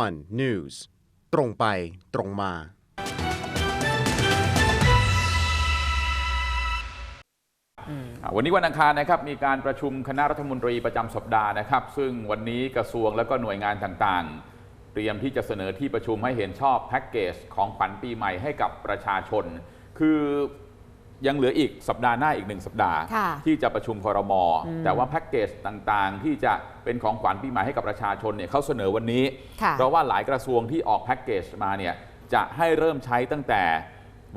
one news ตรงไปตรงมาอ่าวันนี้วันอังคารนะครับมีการประชุมคณะรัฐมนตรีประจำสัปดาห์นะครับ ซึ่งวันนี้กระทรวงและก็หน่วยงานต่างๆ เตรียมที่จะเสนอที่ประชุมให้เห็นชอบแพ็กเกจของขวัญปีใหม่ให้กับประชาชน คือ ยังเหลืออีกสัปดาห์หน้าอีกหนึ่งสัปดาห์ค่ะที่จะประชุมครมแต่ว่าแพ็กเกจต่างๆ ที่จะเป็นของขวัญปีใหม่ให้กับประชาชนเนี่ยเขาเสนอวันนี้ค่ะเพราะว่าหลายกระทรวงที่ออกแพ็กเกจมาเนี่ยจะให้เริ่มใช้ตั้งแต่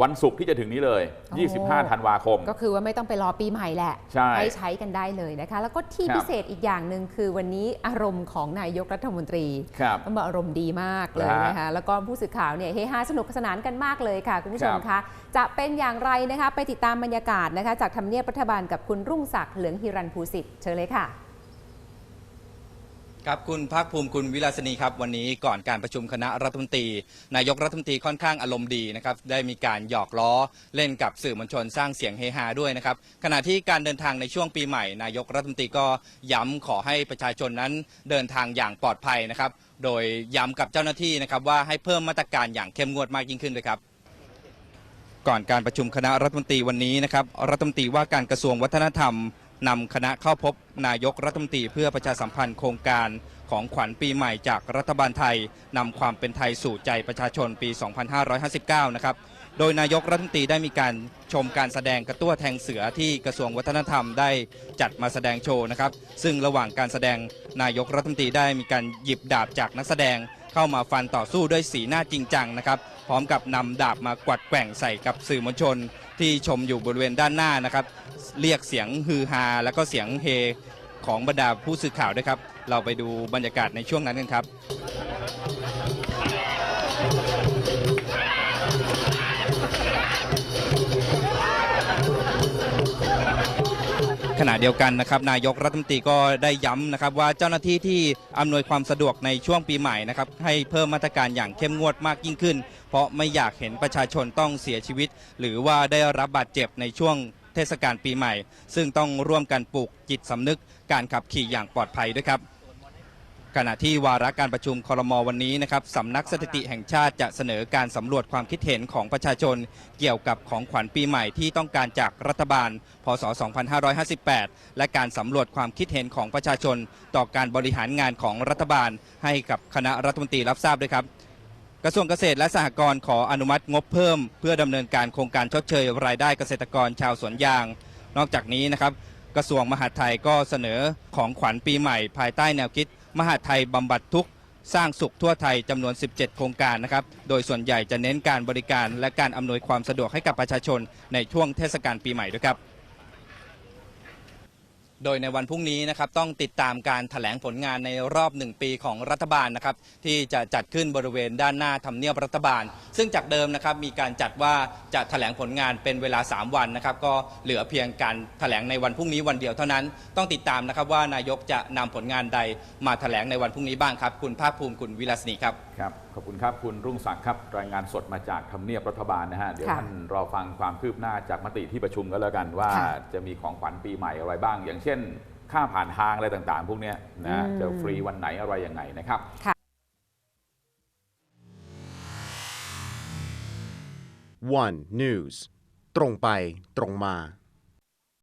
วันศุกร์ที่จะถึงนี้เลยโอ้25 ธันวาคม ก็คือว่าไม่ต้องไปรอปีใหม่แหละใช่ใช้กันได้เลยนะคะ แล้วก็ที่ครับพิเศษอีกอย่างหนึ่งคือวันนี้อารมณ์ของนายกรัฐมนตรีครับต้องบอกอารมณ์ดีมากเลยนะฮะนะคะ แล้วก็ผู้สื่อข่าวเนี่ยเฮฮาสนุกสนานกันมากเลยค่ะ คุณผู้ชมครัคะบจะเป็นอย่างไรนะคะ ไปติดตามบรรยากาศนะคะ จากทำเนียบรัฐบาลกับคุณรุ่งศักดิ์เหลืองฮิรันภูสิทธิ์เชิญเลยค่ะ ครับคุณภาคภูมิคุณวิลาสนีครับวันนี้ก่อนการประชุมคณะรัฐมนตรี นายกรัฐมนตรีค่อนข้างอารมณ์ดีนะครับได้มีการหยอกล้อเล่นกับสื่อมวลชนสร้างเสียงเฮฮาด้วยนะครับขณะที่การเดินทางในช่วงปีใหม่ นายกรัฐมนตรีก็ย้ำขอให้ประชาชนนั้นเดินทางอย่างปลอดภัยนะครับโดยย้ำกับเจ้าหน้าที่นะครับว่าให้เพิ่มมาตรการอย่างเข้มงวดมากยิ่งขึ้นด้วยครับก่อนการประชุมคณะรัฐมนตรีวันนี้นะครับรัฐมนตรีว่าการกระทรวงวัฒนธรรม นำคณะเข้าพบนายกรัฐมนตรีเพื่อประชาสัมพันธ์โครงการของขวัญปีใหม่จากรัฐบาลไทยนำความเป็นไทยสู่ใจประชาชนปี 2559 นะครับ โดยนายกรัฐมนตรีได้มีการชมการแสดงกระตั้วแทงเสือที่กระทรวงวัฒนธรรมได้จัดมาแสดงโชว์นะครับ ซึ่งระหว่างการแสดงนายกรัฐมนตรีได้มีการหยิบดาบจากนักแสดง เข้ามาฟันต่อสู้ด้วยสีหน้าจริงจังนะครับ พร้อมกับนำดาบมากวัดแกว่งใส่กับสื่อมวลชน ที่ชมอยู่บริเวณด้านหน้านะครับ เรียกเสียงฮือฮาและก็เสียงเฮของบรรดาผู้สื่อข่าวด้วยครับ เราไปดูบรรยากาศในช่วงนั้นกันครับ ขณะเดียวกันนะครับนายกรัฐมนตรีก็ได้ย้ำนะครับว่าเจ้าหน้าที่ที่อำนวยความสะดวกในช่วงปีใหม่นะครับให้เพิ่มมาตรการอย่างเข้มงวดมากยิ่งขึ้น เพราะไม่อยากเห็นประชาชนต้องเสียชีวิต หรือว่าได้รับบาดเจ็บในช่วงเทศกาลปีใหม่ ซึ่งต้องร่วมกันปลูกจิตสำนึกการขับขี่อย่างปลอดภัยด้วยครับ ขณะที่วาระการประชุมครมวันนี้นะครับสำนักสถิติแห่งชาติจะเสนอการสำรวจความคิดเห็นของประชาชน เกี่ยวกับของขวัญปีใหม่ที่ต้องการจากรัฐบาล พศ 2558 และการสำรวจความคิดเห็นของประชาชน ต่อการบริหารงานของรัฐบาล ให้กับคณะรัฐมนตรีรับทราบด้วยครับกระทรวงเกษตรและสหกรณ์ขออนุมัติงบเพิ่ม เพื่อดำเนินการโครงการชดเชยรายได้เกษตรกรชาวสวนยาง นอกจากนี้นะครับกระทรวงมหาดไทยก็เสนอของขวัญปีใหม่ ภายใต้แนวคิด มหาไทยบำบัดทุกข์สร้างสุขทั่วไทยจำนวน 17 โครงการนะครับ โดยส่วนใหญ่จะเน้นการบริการและการอำนวยความสะดวกให้กับประชาชนในช่วงเทศกาลปีใหม่ด้วยครับ โดยในวันพรุ่งนี้นะครับต้องติดตามการถแถลงผลงานในรอบหนึ่งปีของรัฐบาลนะครับที่จะจัดขึ้นบริเวณด้านหน้าทำเนียบรัฐบาล ซึ่งจากเดิมนะครับมีการจัดว่าจะถแถลงผลงานเป็นเวลา 3 วันนะครับก็เหลือเพียงการถแถลงในวันพรุ่งนี้วันเดียวเท่านั้น ต้องติดตามนะครับว่านายกจะนำผลงานใดมาถแถลงในวันพรุ่งนี้บ้างครับ คุณภาคภูมิคุณวิลาสนีครับครับขอบคุณครับคุณรุ่งศักดิ์ครับรายงานสดมาจากทำเนียบรัฐบาลนะฮะเดี๋ยวค่ะท่านรอฟังความคืบหน้าจากมติที่ประชุมก็แล้วกันว่าค่ะจะมีของขวัญปีใหม่อะไรบ้าง อย่างเช่น ค่าผ่านทางอะไรต่างๆ พวกเนี้ยนะอืมจะฟรีวันไหนอะไรยังไงนะครับ one news ตรงไปตรงมา